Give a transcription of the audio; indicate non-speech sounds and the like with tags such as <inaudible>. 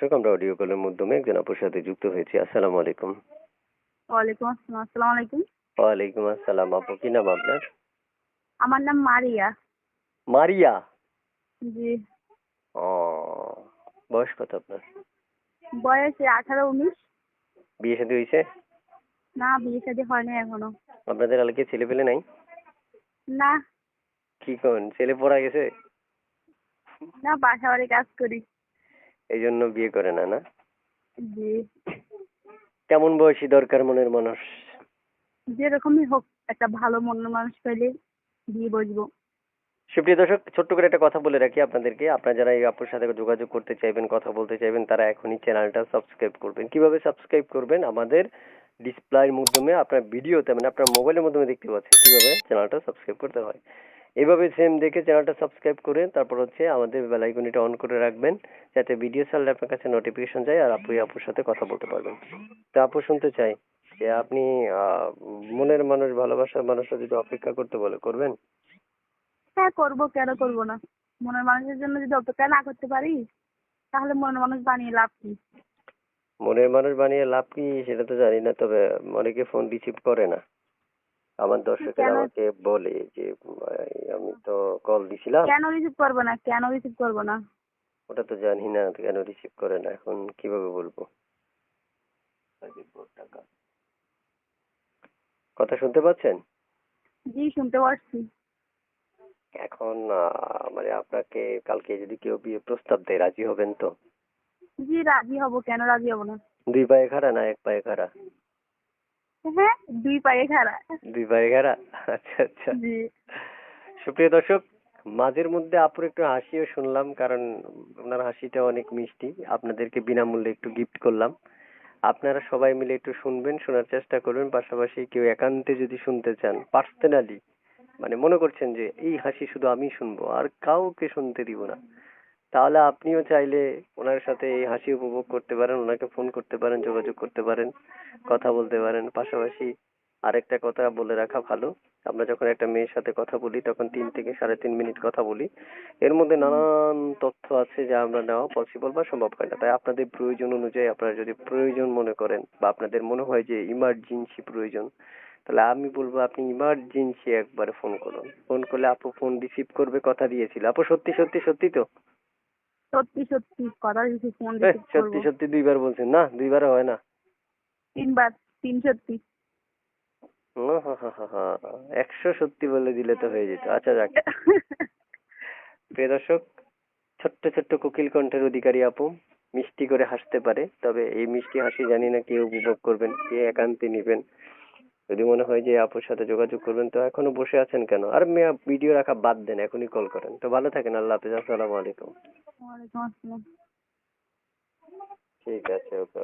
দর্শক আমরা অডিও কলের মাধ্যমে একজন আপুর সাথে যুক্ত হয়েছি। আসসালামু আলাইকুম। ওয়ালাইকুম আসসালাম। আসসালামু আলাইকুম। ওয়ালাইকুম আসসালাম। আপু কি নাম আপনার? আমার নাম মারিয়া। মারিয়া? জি। ও বয়স কত আপনার? বয়স আঠারো উনিশ। বিয়ে শাদী হয়েছে? না বিয়ে শাদী হয়নি এখনও। আপনাদের এলাকায় ছেলে পেলে নাই? না। কি কোন? ছেলে পড়া গেছে? না বাসা বাড়ি কাজ করি। এই জন্য বিয়ে করে না না? জি। কেমন বয়সী দরকার মনের মানুষ? যেরকমই হোক একটা ভালো মনের মানুষ পেলে বিয়ে বসবো। সুপ্রিয় দর্শক ছোট্ট করে একটা কথা বলে রাখি আপনাদেরকে। আপনারা যারা এই আপুর সাথে যোগাযোগ করতে চাইবেন কথা বলতে চাইবেন তারা এখনই চ্যানেলটা সাবস্ক্রাইব করবেন। কীভাবে সাবস্ক্রাইব করবেন? আমাদের ডিসপ্লের মাধ্যমে আপনার ভিডিওতে মানে আপনার মোবাইলের মাধ্যমে দেখতে পাচ্ছেন কীভাবে চ্যানেলটা সাবস্ক্রাইব করতে হয়। এইভাবে সেম দেখে চ্যানেলটা সাবস্ক্রাইব করে তারপর হচ্ছে আমাদের বেল আইকনটা অন করে রাখবেন যাতে ভিডিও ছাড়লে আপনার কাছে নোটিফিকেশন যায় আর আপু আপুর সাথে কথা বলতে পারবেন। তো আপু শুনতে চাই যে আপনি মনের মানুষ ভালোবাসার মানুষরা যদি অপেক্ষা করতে বলে করবেন? হ্যাঁ করব কেন করব না? মনের মানুষের জন্য যদি অপেক্ষা না করতে পারি তাহলে মনের মানুষ বানিয়ে লাভ কি? মনের মানুষ বানিয়ে লাভ কি সেটা তো জানি না তবে অনেকে ফোন রিসিভ করে না। আমার দর্শকেরা আমাকে বলে যে আমি তো কল দিছিলাম। কেন রিসিভ করব না? কেন রিসিভ করব না? ওটা তো জানি না কেন রিসিভ করে না? এখন কীভাবে বলব? কথা শুনতে পাচ্ছেন? জি শুনতে পারছি এখন মানে আপনাকে কালকে যদি কেউ বিয়ে প্রস্তাব দেয় রাজি হবেন তো? জি রাজি হব। কেন রাজি হব না? দুই পায়ে খাড়া না এক পায়ে খাড়া? হ্যাঁ দুই পায়ে খাড়া দুই পায়ে খাড়া আচ্ছা আচ্ছা। জি। সুপ্রিয় দর্শক মাঝের মধ্যে আপুর একটু হাসিও শুনলাম কারণ ওনার হাসিটা অনেক মিষ্টি। আপনাদেরকে বিনামূল্যে একটু গিফট করলাম। আপনারা সবাই মিলে একটু শুনবেন শোনার চেষ্টা করবেন। পাশাপাশি কেউ একান্তে যদি শুনতে চান পার্সোনালি মানে মনে করছেন যে এই হাসি শুধু আমি শুনব আর কাউকে শুনতে দিব না। তাহলে আপনিও চাইলে ওনার সাথে এই হাসি উপভোগ করতে পারেন ওনাকে ফোন করতে পারেন যোগাযোগ করতে পারেন কথা বলতে পারেন। পাশাপাশি আরেকটা কথা বলে রাখা ভালো আমরা যখন একটা মেয়ের সাথে কথা বলি তখন তিন থেকে সাড়ে তিন মিনিট কথা বলি। এর মধ্যে নানান তথ্য আছে যা আমরা নেওয়া পসিবল বা সম্ভব হয় না। তাই আপনাদের প্রয়োজন অনুযায়ী আপনারা যদি প্রয়োজন মনে করেন বা আপনাদের মনে হয় যে ইমার্জেন্সি প্রয়োজন তাহলে আমি বলব আপনি ইমার্জেন্সি একবারে ফোন করুন। ফোন করলে আপু ফোন রিসিভ করবে কথা দিয়েছিল। আপু সত্যি সত্যি সত্যি তো? সত্যি সত্যি কথা দিচ্ছি ফোন সত্যি সত্যি দুইবার বলছেন না? দুইবারে হয় না? তিনবার তিন সত্যি। একশো সত্যি বলে দিলে তো হয়ে যেত। আচ্ছা যাক। <laughs> প্রিয় দর্শক ছোট্ট ছোট্ট কোকিল কণ্ঠের অধিকারী আপু মিষ্টি করে হাসতে পারে তবে এই মিষ্টি হাসি জানি না কে উপভোগ করবেন কে একান্তে নিবেন। যদি মনে হয় যে আপুর সাথে যোগাযোগ করবেন তো এখনও বসে আছেন কেন? আর মেয়া ভিডিও রাখা বাদ দেন এখনই কল করেন। তো ভালো থাকেন আল্লাহ হাফিজ আসসালামু আলাইকুম। ঠিক আছে ওকে।